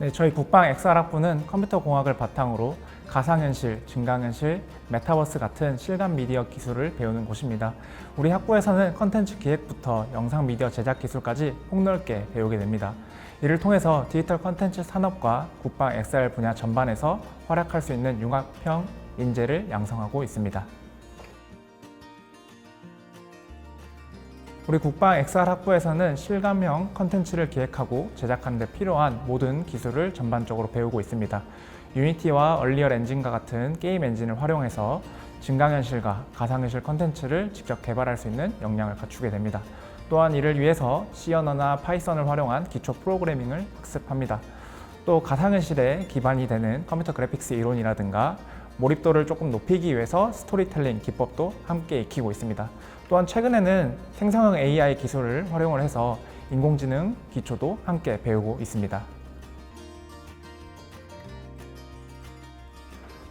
네, 저희 국방 엑스학부는 컴퓨터 공학을 바탕으로 가상현실, 증강현실, 메타버스 같은 실감 미디어 기술을 배우는 곳입니다. 우리 학부에서는 컨텐츠 기획부터 영상 미디어 제작 기술까지 폭넓게 배우게 됩니다. 이를 통해서 디지털 컨텐츠 산업과 국방 XR 분야 전반에서 활약할 수 있는 융합형 인재를 양성하고 있습니다. 우리 국방 XR 학부에서는 실감형 컨텐츠를 기획하고 제작하는 데 필요한 모든 기술을 전반적으로 배우고 있습니다. 유니티와 얼리얼 엔진과 같은 게임 엔진을 활용해서 증강현실과 가상현실 컨텐츠를 직접 개발할 수 있는 역량을 갖추게 됩니다. 또한 이를 위해서 C 언어나 파이썬을 활용한 기초 프로그래밍을 학습합니다. 또 가상현실에 기반이 되는 컴퓨터 그래픽스 이론이라든가 몰입도를 조금 높이기 위해서 스토리텔링 기법도 함께 익히고 있습니다. 또한 최근에는 생성형 AI 기술을 활용을 해서 인공지능 기초도 함께 배우고 있습니다.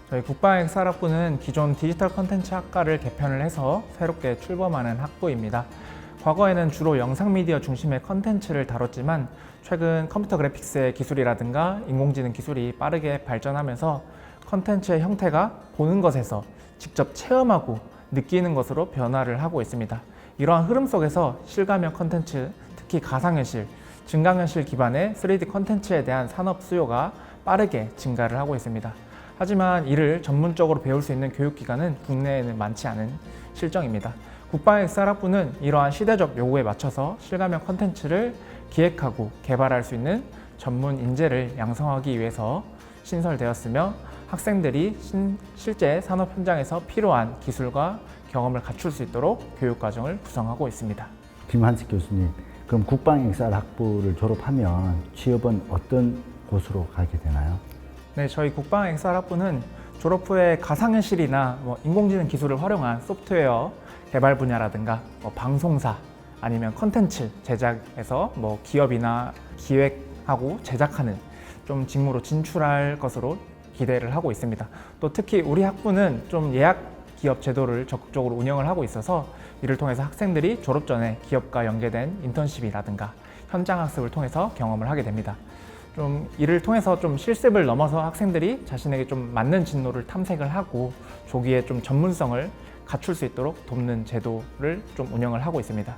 저희 국방엑스학부는 기존 디지털 컨텐츠 학과를 개편을 해서 새롭게 출범하는 학부입니다. 과거에는 주로 영상 미디어 중심의 컨텐츠를 다뤘지만 최근 컴퓨터 그래픽스의 기술이라든가 인공지능 기술이 빠르게 발전하면서 컨텐츠의 형태가 보는 것에서 직접 체험하고 느끼는 것으로 변화를 하고 있습니다. 이러한 흐름 속에서 실감형 컨텐츠, 특히 가상현실, 증강현실 기반의 3D 컨텐츠에 대한 산업 수요가 빠르게 증가를 하고 있습니다. 하지만 이를 전문적으로 배울 수 있는 교육기관은 국내에는 많지 않은 실정입니다. 국방엑스학부는 이러한 시대적 요구에 맞춰서 실감형 컨텐츠를 기획하고 개발할 수 있는 전문 인재를 양성하기 위해서 신설되었으며 학생들이 신- 실제 산업 현장에서 필요한 기술과 경험을 갖출 수 있도록 교육 과정을 구성하고 있습니다. 김한식 교수님, 그럼 국방엑살 학부를 졸업하면 취업은 어떤 곳으로 가게 되나요? 네, 저희 국방 엑스학부는 졸업 후에 가상현실이나 뭐 인공지능 기술을 활용한 소프트웨어 개발 분야라든가 뭐 방송사 아니면 컨텐츠 제작에서 뭐 기업이나 기획하고 제작하는 좀 직무로 진출할 것으로 기대를 하고 있습니다. 또 특히 우리 학부는 좀 예약 기업 제도를 적극적으로 운영을 하고 있어서 이를 통해서 학생들이 졸업 전에 기업과 연계된 인턴십이라든가 현장 학습을 통해서 경험을 하게 됩니다. 좀 이를 통해서 좀 실습을 넘어서 학생들이 자신에게 좀 맞는 진로를 탐색을 하고 조기에 좀 전문성을 갖출 수 있도록 돕는 제도를 좀 운영을 하고 있습니다.